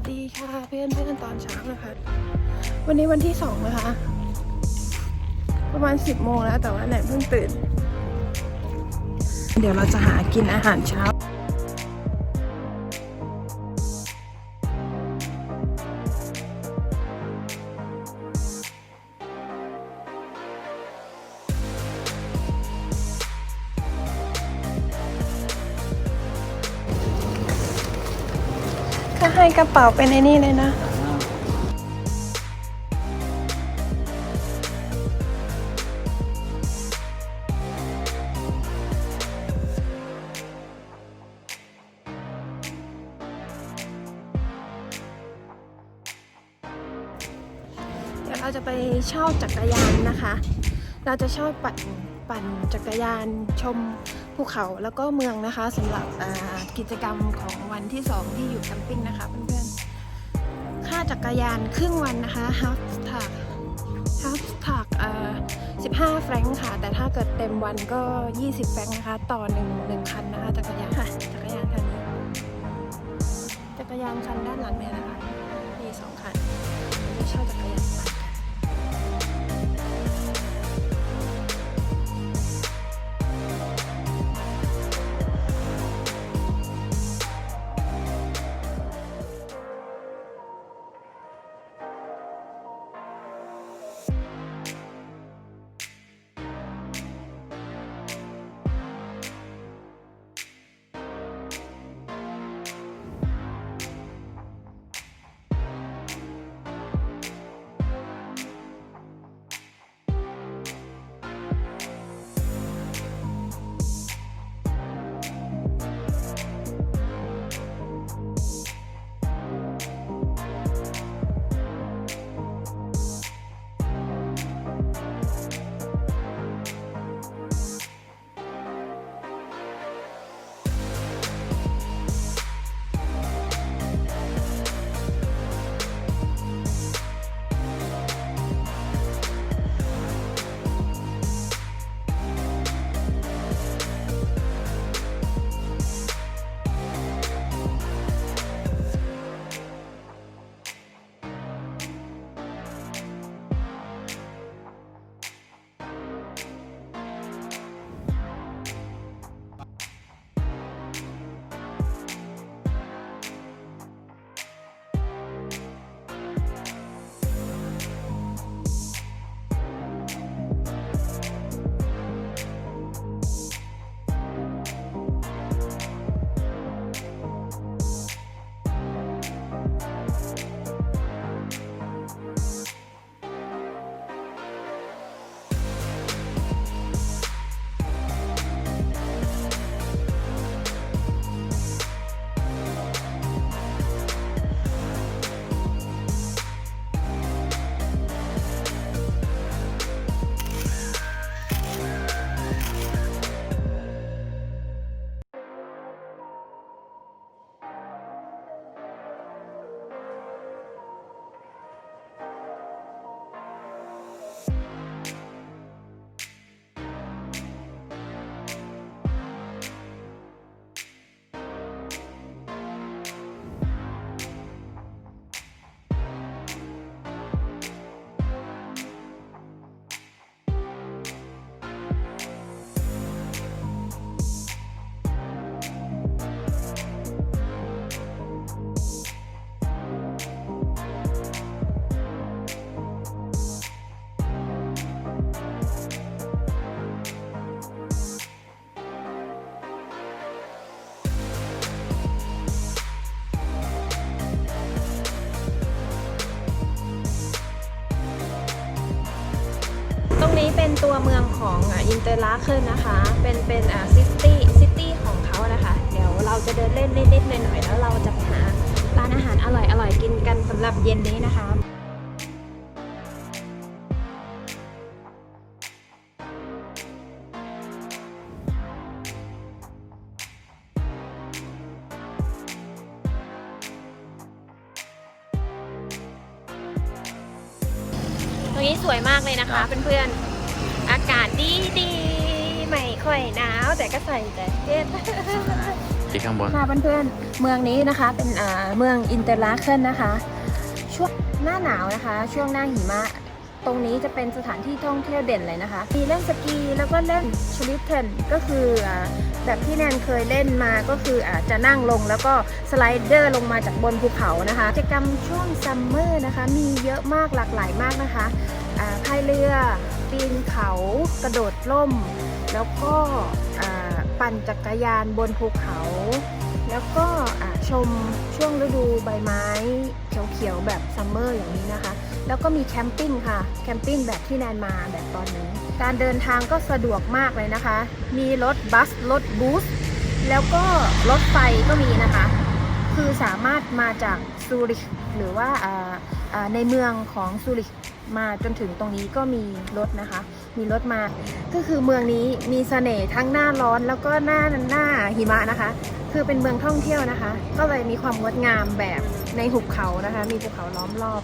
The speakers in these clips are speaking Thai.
สดีค่ะเพื่อนเพื่อนตอนเช้านะคะ วันนี้วันที่สองนะคะ ประมาณสิบโมงแล้วแต่ว่าแหนเพิ่งตื่น เดี๋ยวเราจะหากินอาหารเช้า ให้กระเป๋าเป็นในนี่เลยนะ เดี๋ยวเราจะไปเช่าจักรยานนะคะ เราจะเชอบปั่น ปั่นจักรยานชมภูเขาแล้วก็เมืองนะคะสำหรับกิจกรรมของวันที่ 2 ที่อยู่แคมปิ้งนะคะเพื่อนๆ ค่าจักรยานครึ่งวันนะคะ half tag half tag เอ่อ15แฟรงค์ค่ะ แต่ถ้าเกิดเต็มวันก็ 20 แฟรงค์นะคะ ต่อหนึ่งหนึ่งคันนะคะจักรยานค่ะจักรยานคันนี้จักรยานคันด้านหลังเนี่ยนะคะ ตัวเมืองของอินเตอร์ลาเคิลนะคะ เป็นเป็นอ่าซิตี้ซิตี้ของเขานะคะ เดี๋ยวเราจะเดินเล่นนิดๆหน่อยๆแล้วเราจะหาร้านอาหารอร่อยๆกินกันสำหรับเย็นนี้นะคะตรงนี้สวยมากเลยนะคะเพื่อนๆ อากาศดีดีๆไม่ค่อยหนาวแต่ก็ใส่แจ็คเก็ตติดข้างบนค่ะเพื่อนๆเมืองนี้นะคะ เป็นอ่าเมืองอินเตอร์ลาเคิลนะคะ ช่วงหน้าหนาวนะคะ ช่วงหน้าหิมะ ตรงนี้จะเป็นสถานที่ท่องเที่ยวเด่นเลยนะคะ มีเล่นสกีแล้วก็เล่นชลิปเทนก็คืออ่าแบบที่แนนเคยเล่นมาก็คืออาจจะนั่งลงแล้วก็สไลเดอร์ลงมาจากบนภูเขานะคะกิจกรรมช่วงซัมเมอร์นะคะ มีเยอะมากหลากหลายมากนะคะอ่าพายเรือ ปีนเขากระโดดร่ม แล้วก็ปั่นจักรยานบนภูเขา แล้วก็ชมช่วงฤดูใบไม้เขียวๆแบบซัมเมอร์อย่างนี้นะคะ แล้วก็มีแคมปิ้งค่ะ แคมปิ้งแบบที่แนนมาแบบตอนนี้การเดินทางก็สะดวกมากเลยนะคะ มีรถบัส รถบูสแล้วก็รถไฟก็มีนะคะ คือสามารถมาจากซูริคหรือว่าในเมืองของซูริค มาจนถึงตรงนี้ก็มีรถนะคะ มีรถมา ก็คือเมืองนี้มีเสน่ห์ทั้งหน้าร้อนแล้วก็หน้าหน้าหิมะนะคะ คือเป็นเมืองท่องเที่ยวนะคะ ก็เลยมีความงดงามแบบในหุบเขานะคะ มีภูเขาล้อมรอบ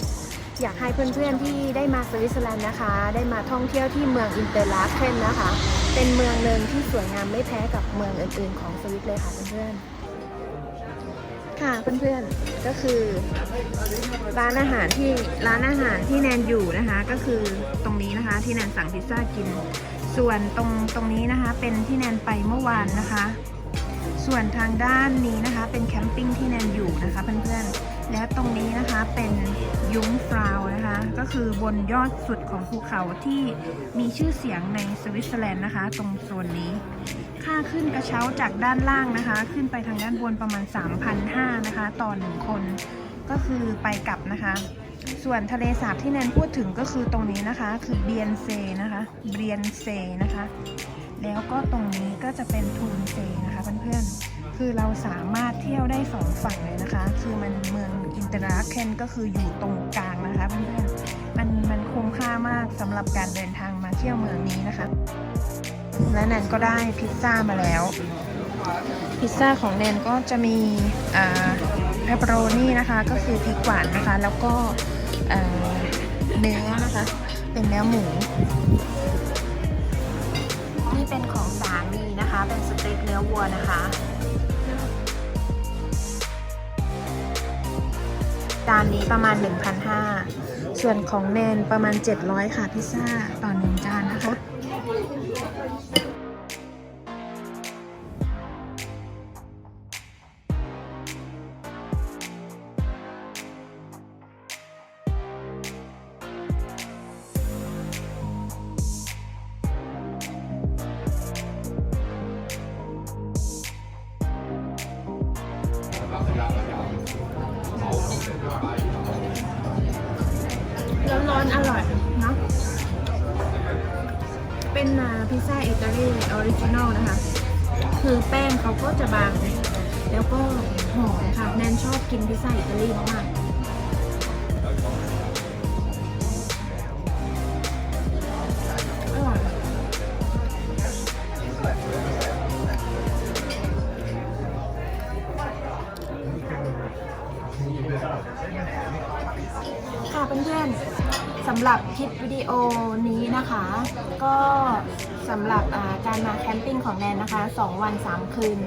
อยากให้เพื่อนๆที่ได้มาสวิตเซอร์แลนด์นะคะ ได้มาท่องเที่ยวที่เมืองอินเตอร์ลาเคนนะคะ เป็นเมืองหนึ่งที่สวยงามไม่แพ้กับเมืองอื่นๆ ของสวิตเลยค่ะเพื่อนๆ ค่ะเพื่อนๆก็คือร้านอาหารที่ร้านอาหารที่แนนอยู่นะคะ ก็คือตรงนี้นะคะที่แนนสั่งพิซซ่ากิน ส่วนตรงตรงนี้นะคะเป็นที่แนนไปเมื่อวานนะคะ ส่วนทางด้านนี้นะคะเป็นแคมปิ้งที่แนนอยู่นะคะเพื่อนๆ และตรงนี้นะคะเป็นยุ้งฟราวนะคะ ก็คือบนยอดสุดของภูเขาที่มีชื่อเสียงในสวิตเซอร์แลนด์นะคะ ตรงโซนนี้ ค่าขึ้นกระเช้าจากด้านล่างนะคะ ขึ้นไปทางด้านบนประมาณ 3,500นะคะต่อหนึ่งคน ก็คือไปกลับนะคะ ส่วนทะเลสาบที่แนนพูดถึงก็คือตรงนี้นะคะ คือเบียนเซนะคะ เบียนเซนะคะ แล้วก็ตรงนี้ก็จะเป็นทูนเซนะคะเพื่อนๆ คือเราสามารถเที่ยวได้สองฝั่งเลยนะคะ คือมันเมืองอินเตอร์ลาเคนก็คืออยู่ตรงกลางนะคะเพื่อนๆ มันมันคุ้มค่ามากสำหรับการเดินทางมาเที่ยวเมืองนี้นะคะ และแนนก็ได้พิซซ่ามาแล้ว พิซซ่าของแนนก็จะมีเพปโรนี่นะคะก็คือพริกหวานนะคะ แล้วก็เนื้อนะคะ เป็นเนื้อหมู นี่เป็นของสามีนะคะ เป็นสเต็กเนื้อวัวนะคะ จานนี้ประมาณ 1,500 ส่วนของแนนประมาณ 700 ค่ะพิซซ่าต่อหนึ่งจานนะคะ เป็นพิซซ่าอิตาลีออริจินอลนะคะ คือแป้งเขาก็จะบาง แล้วก็หอมค่ะ แนนชอบกินพิซซ่าอิตาลีมากๆ หรับคลิปวิดีโอนี้นะคะ ก็สำหรับการมาแคมปิ้งของแนนนะคะ 2 วัน 3 คืน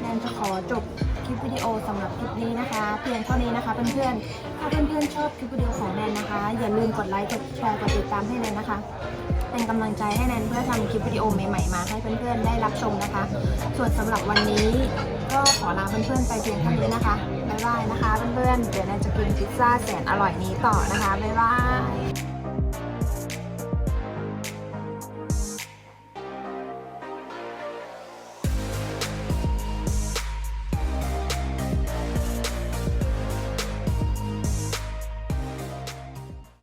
แนนจะขอจบคลิปวิดีโอสำหรับคลิปนี้นะคะ เพียงเท่านี้นะคะเพื่อนๆถ้าเพื่อนๆชอบคลิปวิดีโอของแนนนะคะ อย่าลืมกดไลค์กดแชร์กดติดตามให้แนนนะคะเป็นกำลังใจให้แนนเพื่อทำคลิปวิดีโอใหม่ๆมาให้เพื่อนๆได้รับชมนะคะ ส่วนสำหรับวันนี้ก็ขอลาเพื่อนๆไปเพียงเท่านี้นะคะ บ๊ายบายนะคะเพื่อนๆ เดี๋ยวแนนจะกินพิซซ่าแสนอร่อยนี้ต่อนะคะ บ๊ายบาย